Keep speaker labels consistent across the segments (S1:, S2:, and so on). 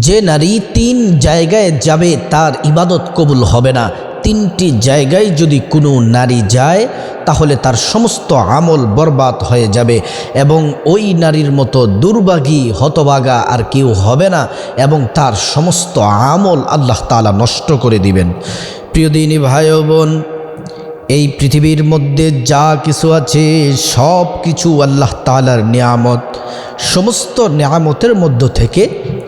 S1: যে নারী তিন জায়গায় যাবে, তার ইবাদত কবুল হবে না। তিনটি জায়গায় যদি কোনো নারী যায়, তাহলে তার সমস্ত আমল বরবাদ হয়ে যাবে এবং ওই নারীর মতো দুর্ভাগী হতবাগা আর কেউ হবে না এবং তার সমস্ত আমল আল্লাহ তালা নষ্ট করে দিবেন। প্রিয় দিনী ভাই বোন এই পৃথিবীর মধ্যে যা কিছু আছে সব কিছু আল্লাহ তালার নিয়ামত। সমস্ত নিয়ামতের মধ্য থেকে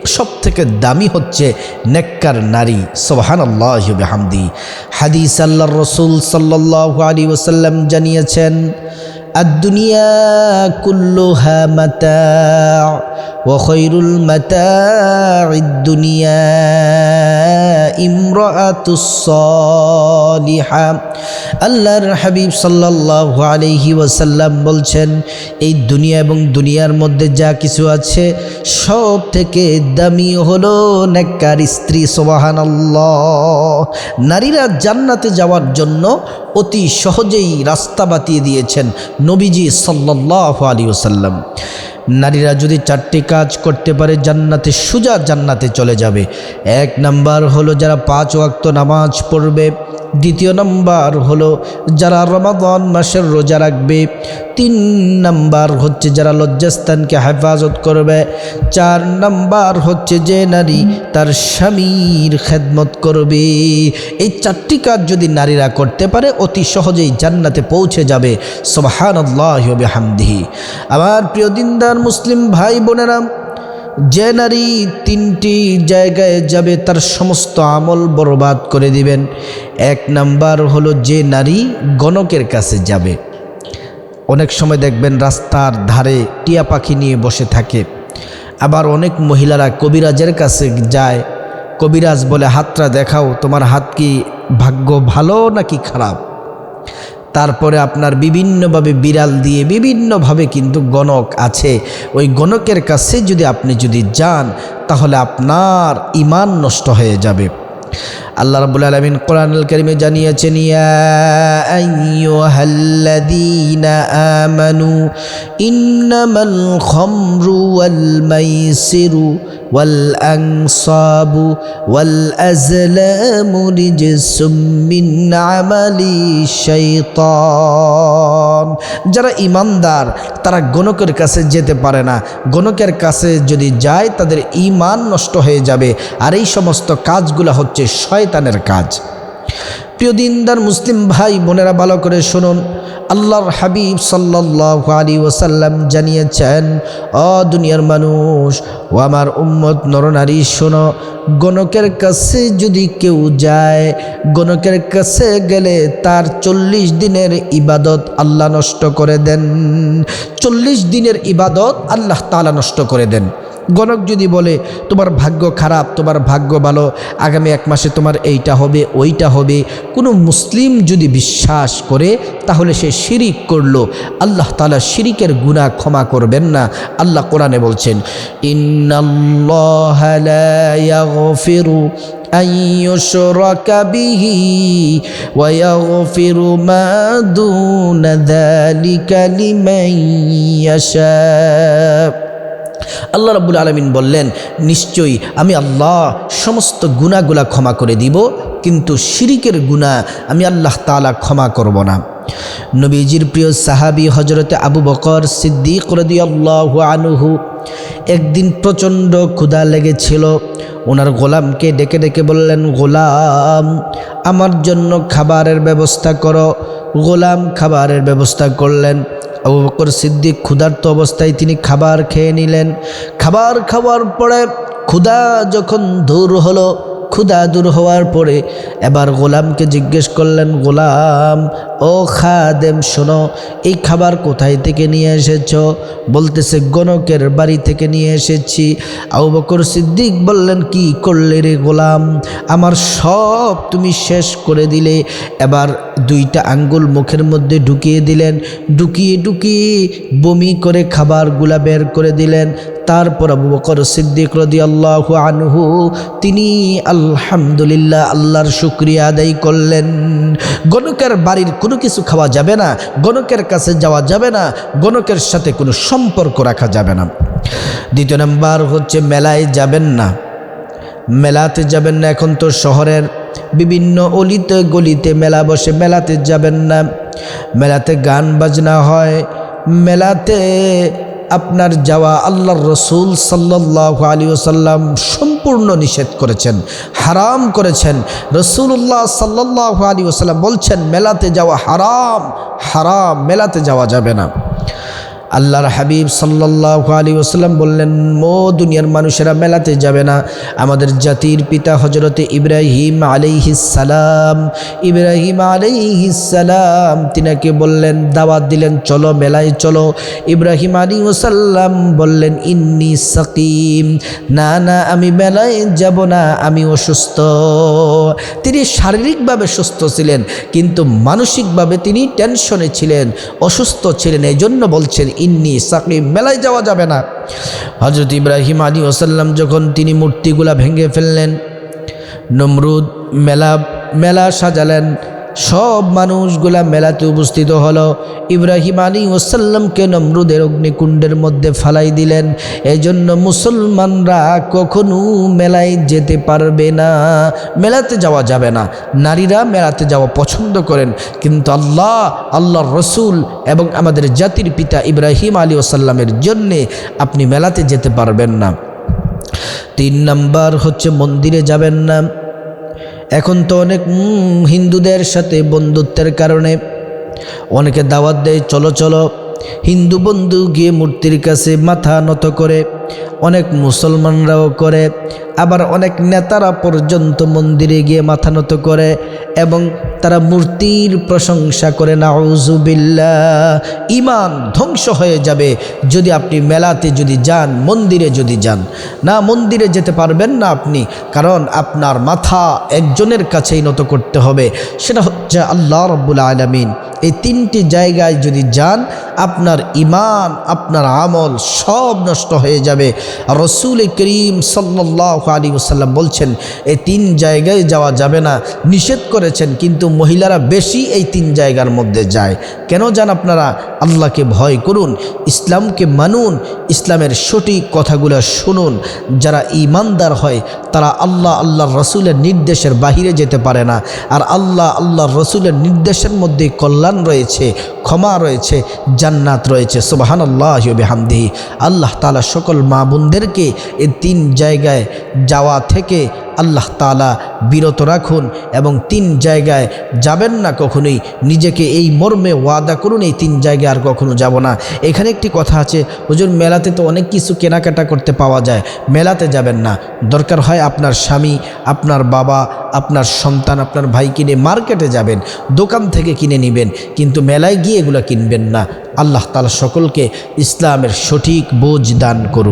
S1: সব থেকে দামি হচ্ছে নেককার নারী সোহান আল্লাহ হামদি হাদিস আল্লাহ রসুল সাল্লাহ আলী ওসাল্লাম জানিয়েছেন মাতা মাতা আল্লাহর হাবিব সাল্লাহ আলহি ওয়াসাল্লাম বলছেন, এই দুনিয়া এবং দুনিয়ার মধ্যে যা কিছু আছে, সব থেকে দামি হলো নেককার স্ত্রী সোবাহান নারীরা জান্নাতে যাওয়ার জন্য অতি সহজেই রাস্তা বাতিয়ে দিয়েছেন। নবীজি সাল্লাহ আলী ওসাল্লাম নারীরা যদি চারটি কাজ করতে পারে, জান্নাতে সুজা জান্নাতে চলে যাবে। এক নাম্বার হলো যারা পাঁচ ওয়াক্ত নামাজ পড়বে দ্বিতীয় নম্বর হলো যারা রমাদন মাসের রোজা রাখবে। তিন নাম্বার হচ্ছে যারা লজ্জাস্থানকে হেফাজত করবে। চার নাম্বার হচ্ছে যে নারী তার স্বামীর খেদমত করবে। এই চারটি কাজ যদি নারীরা করতে পারে, অতি সহজেই জান্নাতে পৌঁছে যাবে। সোবাহান হামদিহি আমার প্রিয় দিনদার মুসলিম ভাই বোনেরা যে নারী তিনটি জায়গায় যাবে, তার সমস্ত আমল বরবাদ করে দিবেন। এক নাম্বার হলো যে নারী গণকের কাছে যাবে। অনেক সময় দেখবেন রাস্তার ধারে টিয়া পাখি নিয়ে বসে থাকে। আবার অনেক মহিলারা কবিরাজের কাছে যায়। কবিরাজ বলে, হাতটা দেখাও, তোমার হাত কি ভাগ্য ভালো নাকি খারাপ? তারপরে আপনার বিভিন্নভাবে বিড়াল দিয়ে বিভিন্নভাবে কিন্তু গণক আছে। ওই গণকের কাছে যদি আপনি যদি যান, তাহলে আপনার ইমান নষ্ট হয়ে যাবে। আল্লাহ রাব্বুল আলামিন কোরআনুল কারীমে জানিয়েছেন, ইয়া আইয়ুহাল্লাযীনা আমানু, ইন্নামাল খামরু ওয়াল মাইসিরু ওয়াল আনসাবু ওয়াল আজলামু রিজসুম মিন আমালি শাইতান। যারা ইমানদার তারা গণকের কাছে যেতে পারে না। গণকের কাছে যদি যায়, তাদের ইমান নষ্ট হয়ে যাবে। আর এই সমস্ত কাজগুলো হচ্ছে শয়তানের কাজ। প্রিয় দিনদার মুসলিম ভাই, বোনেরা ভালো করে শুনুন। আল্লাহর হাবিব সাল্লাহ আলী ওসাল্লাম জানিয়েছেন, অ দুনিয়ার মানুষ, ও আমার উম্মত, নরনারী, শোনো, গণকের কাছে যদি কেউ যায়, গণকের কাছে গেলে তার চল্লিশ দিনের ইবাদত আল্লাহ নষ্ট করে দেন। চল্লিশ দিনের ইবাদত আল্লাহ তালা নষ্ট করে দেন। গণক যদি বলে তোমার ভাগ্য খারাপ তোমার ভাগ্য ভালো আগামী এক মাসে তোমার এইটা হবে ওইটা হবে কোনো মুসলিম যদি বিশ্বাস করে তাহলে সে শিরিক করলো আল্লাহ তালা শিরিকের গুণা ক্ষমা করবেন না আল্লাহ কোরআনে বলছেন ইন্নাল্লাহু أن يشرك به ويغفر ما دون ذلك لمن يشاء আল্লাহ রাবুল আলমিন বললেন, নিশ্চয়ই আমি আল্লাহ সমস্ত গুণাগুলা ক্ষমা করে দিব, কিন্তু শিরিকের গুণা আমি আল্লাহ তালা ক্ষমা করব না। নবীজির প্রিয় সাহাবি হজরতে আবু বকর সিদ্দিক রদি আল্লাহ আনুহু একদিন প্রচণ্ড ক্ষুধা লেগেছিল। ওনার গোলামকে ডেকে ডেকে বললেন, গোলাম, আমার জন্য খাবারের ব্যবস্থা করো। গোলাম খাবারের ব্যবস্থা করলেন। আবু বকর সিদ্দিক ক্ষুধার্ত অবস্থায় তিনি খাবার খেয়ে নিলেন। খাবার খাওয়ার পরে ক্ষুধা যখন দূর হলো, ক্ষুধা দূর হওয়ার পরে এবার গোলামকে জিজ্ঞেস করলেন, গোলাম ও খাদেম, শোনো, এই খাবার কোথায় থেকে নিয়ে এসেছ? বলতেছে, গণকের বাড়ি থেকে নিয়ে এসেছি। আবু বকর সিদ্দিক বললেন, কি করলে রে গোলাম? আমার সব তুমি শেষ করে দিলে। এবার দুইটা আঙ্গুল মুখের মধ্যে ঢুকিয়ে দিলেন। ঢুকিয়ে ঢুকিয়ে বমি করে খাবারগুলা বের করে দিলেন। তারপর আবু বকর সিদ্দিক রদি আল্লাহ আনহু, তিনি আলহামদুলিল্লাহ, আল্লাহর শুক্রিয়া আদায় করলেন। গণকের বাড়ির কোনো কিছু খাওয়া যাবে না, গণকের কাছে যাওয়া যাবে না, গণকের সাথে কোনো সম্পর্ক রাখা যাবে না। দ্বিতীয় নম্বর হচ্ছে মেলায় যাবেন না। মেলাতে যাবেন না, এখন তো শহরের বিভিন্ন অলিতে গলিতে মেলা বসে মেলাতে যাবেন না। মেলাতে গান বাজনা হয়, মেলাতে আপনার যাওয়া আল্লাহর রসুল সাল্লাহ আলী ওসাল্লাম সম্পূর্ণ নিষেধ করেছেন, হারাম করেছেন। রসুল্লাহ সাল্লাহ আলী ওসাল্লাম বলছেন, মেলাতে যাওয়া হারাম হারাম মেলাতে যাওয়া যাবে না। আল্লাহর হাবিব সাল্লাহ আলী ওসাল্লাম বললেন, মো দুনিয়ার মানুষেরা মেলাতে যাবে না। আমাদের জাতির পিতা হজরতে ইব্রাহিম আলাইহিসালাম ইব্রাহিম আলাইহিসালাম তিনাকে বললেন, দাওয়াত দিলেন, চলো মেলায় চলো। ইব্রাহিম আলী ওসাল্লাম বললেন, ইন্নি সাকিম। না না, আমি মেলায় যাব না, আমি অসুস্থ। তিনি শারীরিকভাবে সুস্থ ছিলেন, কিন্তু মানসিকভাবে তিনি টেনশনে ছিলেন, অসুস্থ ছিলেন। এই জন্য বলছেন ইন্নি সাকিম মেলায় যাওয়া যাবে না। হজরত ইব্রাহিম আলী ওসাল্লাম যখন তিনি মূর্তিগুলা ভেঙে ফেললেন, নমরুদ মেলা মেলা সাজালেন সব মানুষগুলা মেলাতে উপস্থিত হলো। ইব্রাহিম আলী ওসাল্লামকে নমরুদের অগ্নিকুণ্ডের মধ্যে ফালাই দিলেন। এই জন্য মুসলমানরা কখনো মেলায় যেতে পারবে না, মেলাতে যাওয়া যাবে না। নারীরা মেলাতে যাওয়া পছন্দ করেন, কিন্তু আল্লাহ, আল্লাহর রসুল এবং আমাদের জাতির পিতা ইব্রাহিম আলী ওসাল্লামের জন্যে আপনি মেলাতে যেতে পারবেন না। তিন নাম্বার হচ্ছে মন্দিরে যাবেন না। এখন তো অনেক হিন্দুদের সাথে বন্ধুত্বের কারণে। অনেকে দাওয়াত দেয়, চলো চলো। হিন্দু বন্ধু গিয়ে মূর্তির কাছে মাথা নত করে। অনেক মুসলমানরাও করে, আবার অনেক নেতারা পর্যন্ত মন্দিরে গিয়ে মাথা নত করে এবং তারা মূর্তির প্রশংসা করে নাউজুবিল্লা ইমান ধ্বংস হয়ে যাবে। যদি আপনি মেলাতে যদি যান, মন্দিরে যদি যান, না মন্দিরে যেতে পারবেন না আপনি, কারণ আপনার মাথা একজনের কাছেই নত করতে হবে। সেটা হচ্ছে আল্লাহ রব্বুল আলমিন। এই তিনটি জায়গায় যদি যান, আপনার ইমান আপনার আমল সব নষ্ট হয়ে যাবে। রসুল করিম সাল্লাহ আলী ওসাল্লাম বলছেন এই তিন জায়গায় যাওয়া যাবে না। নিষেধ করেছেন, কিন্তু মহিলারা বেশি এই তিন জায়গার মধ্যে যায়। কেন যান আপনারা? আল্লাহকে ভয় করুন, ইসলামকে মানুন, ইসলামের সঠিক কথাগুলো শুনুন। যারা ইমানদার হয়, তারা আল্লাহ আল্লাহর রসুলের নির্দেশের বাহিরে যেতে পারে না। আর আল্লাহ আল্লাহর রসুলের নির্দেশের মধ্যে কল্যাণ রয়েছে, ক্ষমা রয়েছে, জান্নাত রয়েছে। সুবাহান আল্লাহ হামদিহি আল্লাহ তালা সকল মা বোনদেরকে এ তিন জায়গায় যাওয়া থেকে আল্লাহ তালা বিরত রাখুন এবং তিন জায়গায় যাবেন না কখনোই। নিজেকে এই মর্মে ওয়াদা করুন, এই তিন জায়গায় আর কখনো যাব না। এখানে একটি কথা আছে, হুজুর, মেলাতে তো অনেক কিছু কেনাকাটা করতে পাওয়া যায়, মেলাতে যাবেন না। দরকার হয় আপনার স্বামী, আপনার বাবা, আপনার সন্তান, আপনার ভাই কিনে মার্কেটে যাবেন, দোকান থেকে কিনে নেবেন, কিন্তু মেলায় গিয়ে এগুলো কিনবেন না। আল্লাহ তালা সকলকে ইসলামের সঠিক বোঝ দান করুন।